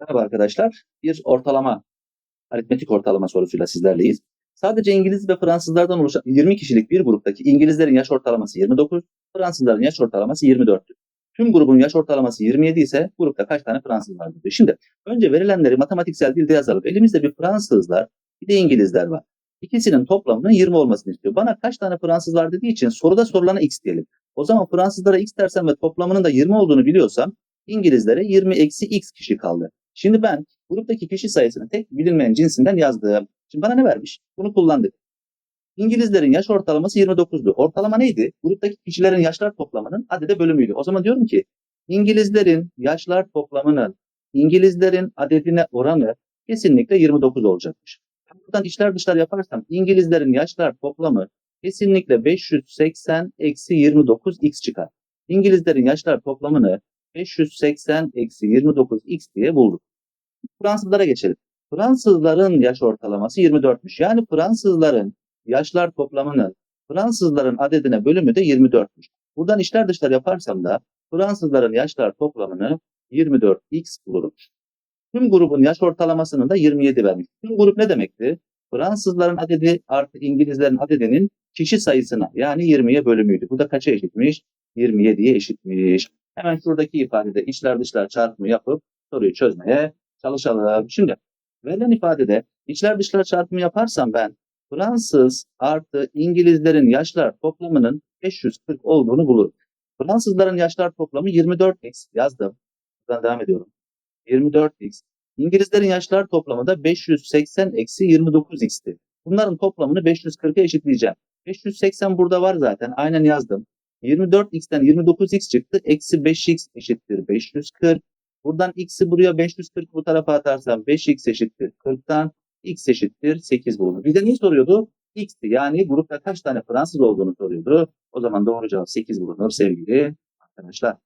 Merhaba arkadaşlar. Bir ortalama, aritmetik ortalama sorusuyla sizlerleyiz. Sadece İngiliz ve Fransızlardan oluşan 20 kişilik bir gruptaki İngilizlerin yaş ortalaması 29, Fransızların yaş ortalaması 24'tür. Tüm grubun yaş ortalaması 27 ise grupta kaç tane Fransız vardır. Şimdi önce verilenleri matematiksel dilde yazalım. Elimizde bir Fransızlar, bir de İngilizler var. İkisinin toplamının 20 olmasını istiyor. Bana kaç tane Fransız var dediği için soruda sorulana x diyelim. O zaman Fransızlara x dersem ve toplamının da 20 olduğunu biliyorsam İngilizlere 20 eksi x kişi kaldı. Şimdi ben gruptaki kişi sayısını tek bilinmeyen cinsinden yazdım. Şimdi bana ne vermiş? Bunu kullandık. İngilizlerin yaş ortalaması 29'du. Ortalama neydi? Gruptaki kişilerin yaşlar toplamının adede bölümüydü. O zaman diyorum ki İngilizlerin yaşlar toplamının İngilizlerin adedine oranı kesinlikle 29 olacakmış. Buradan içler dışlar yaparsam İngilizlerin yaşlar toplamı kesinlikle 580 eksi 29 x çıkar. İngilizlerin yaşlar toplamını 580 eksi 29 x diye bulduk. Fransızlara geçelim. Fransızların yaş ortalaması 24'müş. Yani Fransızların yaşlar toplamının Fransızların adedine bölümü de 24'müş. Buradan içler dışlar yaparsam da Fransızların yaşlar toplamını 24x bulurum. Tüm grubun yaş ortalamasını da 27 vermiş. Tüm grup ne demekti? Fransızların adedi artı İngilizlerin adedinin kişi sayısına yani 20'ye bölümüydü. Bu da kaça eşitmiş? 27'ye eşitmiş. Hemen şuradaki ifadede içler dışlar çarpımı yapıp soruyu çözmeye çalışalım. Şimdi verilen ifadede içler dışlar çarpımı yaparsam ben Fransız artı İngilizlerin yaşlar toplamının 540 olduğunu bulurum. Fransızların yaşlar toplamı 24x yazdım. Buradan devam ediyorum. 24x. İngilizlerin yaşlar toplamı da 580 eksi 29x'ti. Bunların toplamını 540'a eşitleyeceğim. 580 burada var zaten. Aynen yazdım. 24x'ten 29x çıktı. Eksi 5x eşittir 540. Buradan x'i buraya 540 bu tarafa atarsam 5x eşittir 40'tan x eşittir 8 bulunur. Bir de neyi soruyordu? x'ti. Yani grupta kaç tane Fransız olduğunu soruyordu. O zaman doğru cevap 8 bulunur sevgili arkadaşlar.